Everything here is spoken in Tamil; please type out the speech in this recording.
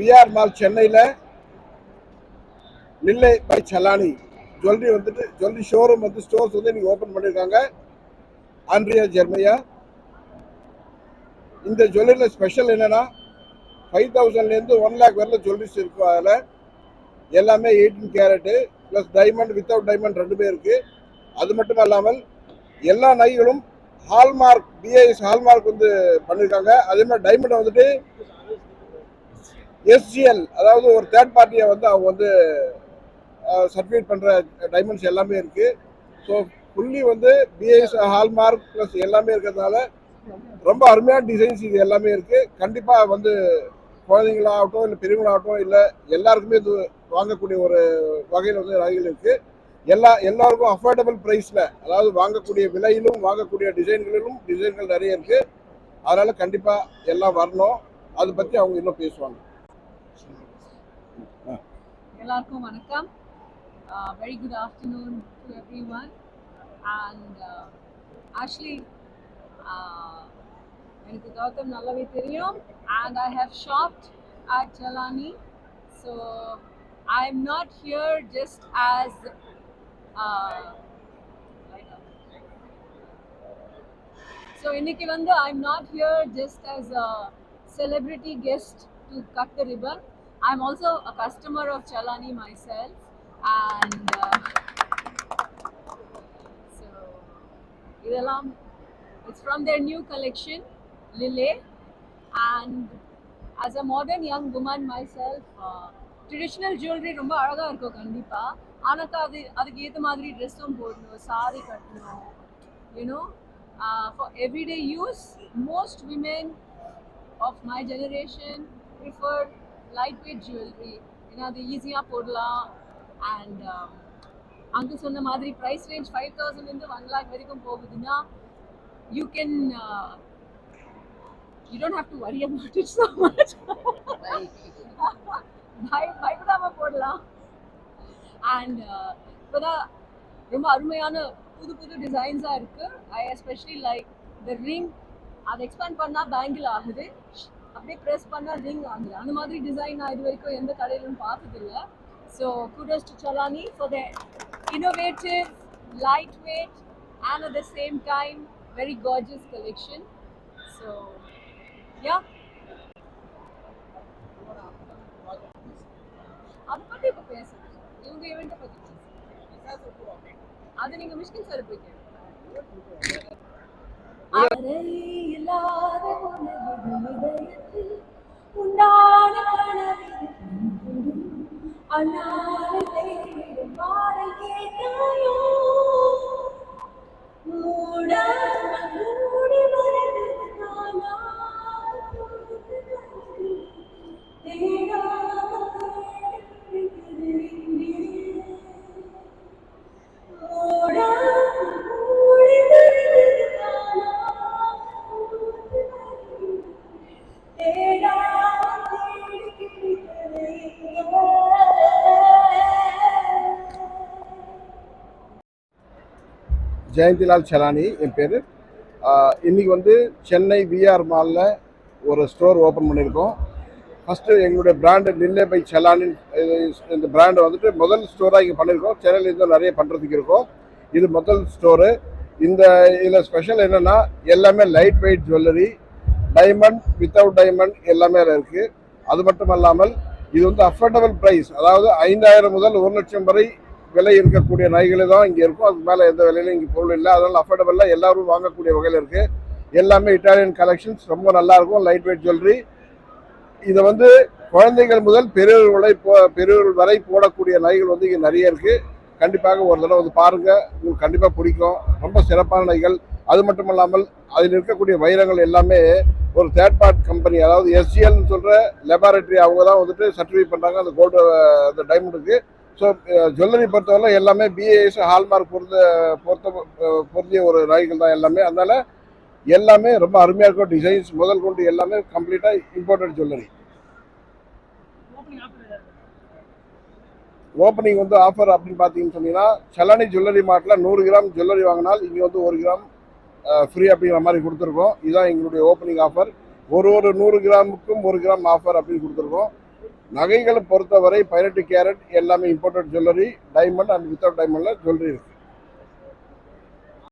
விஆர் மால் சென்னையில் நில்லை பை சலானி. ஜுவல்லரி வந்துட்டு ஜுவல்லரி ஷோரூம் வந்து ஸ்டோர்ஸ் வந்து இன்னைக்கு ஓப்பன் பண்ணியிருக்காங்க ஆண்ட்ரியா ஜெர்மையா. இந்த ஜுவல்லரியில் ஸ்பெஷல் என்னென்னா ஃபைவ் தௌசண்ட்லேருந்து ஒன் லேக் வரல ஜுவல்லரிஸ் இருக்கும் அதில். எல்லாமே eighteen carat plus diamond without diamond ரெண்டுமே இருக்குது அது மட்டும் இல்லாமல் எல்லா நகைகளும் ஹால்மார்க் பிஐஎஸ் ஹால்மார்க் வந்து பண்ணியிருக்காங்க அதே மாதிரி டைமண்ட் வந்துட்டு எஸ்ஜிஎல் அதாவது ஒரு தேர்ட் பார்ட்டியை வந்து அவங்க வந்து சர்டிஃபிகேட் பண்ணுற டைமண்ட்ஸ் எல்லாமே இருக்குது ஸோ ஃபுல்லி வந்து பிஎஸ் ஹால்மார்க் ப்ளஸ் எல்லாமே இருக்கிறதுனால ரொம்ப அருமையான டிசைன்ஸ் இது எல்லாமே இருக்குது கண்டிப்பாக வந்து குழந்தைங்களாகட்டும் இல்லை பெரியவங்களாகட்டும் இல்லை எல்லாருக்குமே இது வாங்கக்கூடிய ஒரு வகையில் வந்து ரகைகள் இருக்குது எல்லா எல்லாருக்கும் அஃபோர்டபுள் ப்ரைஸில் அதாவது வாங்கக்கூடிய விலையிலும் வாங்கக்கூடிய டிசைன்களிலும் டிசைன்கள் நிறைய இருக்குது அதனால் கண்டிப்பாக எல்லாம் வரணும். அதை பற்றி அவங்க இன்னும் பேசுவாங்க. எல்லாருக்கும் வணக்கம் very good afternoon to every one and actually எனக்கு கௌதம் நல்லாவே தெரியும் and I have shopped at Salani so I am not here just as so இன்னைக்கு வந்து I am not here just as a celebrity guest to cut the ribbon I'm also a customer of Chalani myself, and uh, so இதெல்லாம் it's from their new collection, Lile, and as a modern young woman myself, uh, traditional jewelry ரொம்ப அழகா இருக்கும் கண்டிப்பா ஆனாக்கா அது அதுக்கு ஏற்ற மாதிரி ட்ரெஸ்ஸும் போடணும் சாரி கட்டணும் you know for everyday use most women of my generation prefer light weight jewellery ஏன்னா அது ஈஸியாக போடலாம். அண்ட் um, அங்கே சொன்ன மாதிரி ப்ரைஸ் ரேஞ்ச் ஃபைவ் தௌசண்ட்லேருந்து ஒன் லேக் வரைக்கும் போகுதுன்னா you can you don't have to worry about it so much பய பயப்படாமல் போடலாம். அண்ட் uh, இப்போதான் ரொம்ப அருமையான புது புது டிசைன்ஸாக இருக்குது I especially like the ring அதை எக்ஸ்பேண்ட் பண்ணால் பேங்கில் ஆகுது. அப்படியே ப்ரெஸ் பண்ணால் ரிங் ஆகுது அந்த மாதிரி டிசைன் நான் இது வரைக்கும் எந்த கடையிலும் பார்த்ததில்ல. So kudos to Challani for the light weight and at the same time very gorgeous collection so yeah அதை பற்றி இப்போ பேசுகிறேன் இவங்க இவன்ட்ட பற்றி பேசுகிறேன் அது நீங்கள் மிஷ்கின் சார் போய் கேளுங்க. அறையில்லாத alive. ஜெயந்திலால் சலானி என் பேர். இன்றைக்கி வந்து சென்னை விஆர் மாலில் ஒரு ஸ்டோர் ஓப்பன் பண்ணியிருக்கோம். ஃபஸ்ட்டு எங்களுடைய பிராண்டு நில்லே பை சலானின் இந்த பிராண்டை வந்துட்டு முதல் ஸ்டோராக இங்கே பண்ணியிருக்கோம். சென்னையில் இருந்து நிறைய பண்ணுறதுக்கு இருக்கும். இது முதல் ஸ்டோரு. இந்த இதில் ஸ்பெஷல் என்னென்னா எல்லாமே light weight jewellery diamond without diamond எல்லாமே இருக்குது அது மட்டும் அல்லாமல் இது வந்து அஃபோர்டபுள் ப்ரைஸ் அதாவது ஐந்தாயிரம் முதல் ஒரு லட்சம் வரை விலை இருக்கக்கூடிய நகைகள் தான் இங்கே இருக்கும். அதுக்கு மேலே எந்த விலையிலும் இங்கே பொருள் இல்லை. அதனால் அஃபோர்டபுளாக எல்லாரும் வாங்கக்கூடிய வகையில் இருக்குது எல்லாமே இட்டாலியன் கலெக்ஷன்ஸ் ரொம்ப நல்லாயிருக்கும் லைட் வெயிட் ஜுவல்லரி இதை வந்து குழந்தைகள் முதல் பெரியவர்களை போ பெரியவர்கள் வரை போடக்கூடிய நகைகள் வந்து இங்கே நிறைய இருக்குது கண்டிப்பாக ஒரு தடவை வந்து பாருங்கள் உங்களுக்கு கண்டிப்பாக பிடிக்கும். ரொம்ப சிறப்பான நகைகள். அது மட்டும் இல்லாமல் அதில் இருக்கக்கூடிய வைரங்கள் எல்லாமே ஒரு தேர்ட் பார்ட் கம்பெனி அதாவது எஸ்ஜிஎல்னு சொல்கிற லெபார்டரி அவங்க தான் வந்துட்டு சர்டிஃபிகேட் பண்ணுறாங்க அந்த கோல்டு அந்த டைமண்டுக்கு ஸோ ஜுவல்லரி பொறுத்தவரை எல்லாமே பிஏஎஸ் ஹால்மார்க் பொருந்த பொருத்த பொருந்திய ஒரு நகைகள் தான் எல்லாமே. அதனால் எல்லாமே ரொம்ப அருமையாக இருக்கும். டிசைன்ஸ் முதல் கொண்டு எல்லாமே கம்ப்ளீட்டாக இம்போர்ட்டட் ஜுவல்லரி ஓப்பனிங் வந்து ஆஃபர் அப்படின்னு பார்த்தீங்கன்னு சொன்னீங்கன்னா சலானி ஜுவல்லரி மார்ட்டில் நூறு கிராம் ஜுவல்லரி வாங்கினால் இங்கே வந்து ஒரு கிராம் ஃப்ரீ அப்படிங்கிற மாதிரி கொடுத்துருக்கோம். இதுதான் எங்களுடைய ஓப்பனிங் ஆஃபர் ஒரு ஒரு நூறு கிராமுக்கும் ஒரு கிராம் ஆஃபர் அப்படின்னு கொடுத்துருக்கோம். நகைகளை பொறுத்தவரை பதினெட்டு கேரட் எல்லாமே imported jewellery diamond and without டைமண்டில் jewellery இருக்குது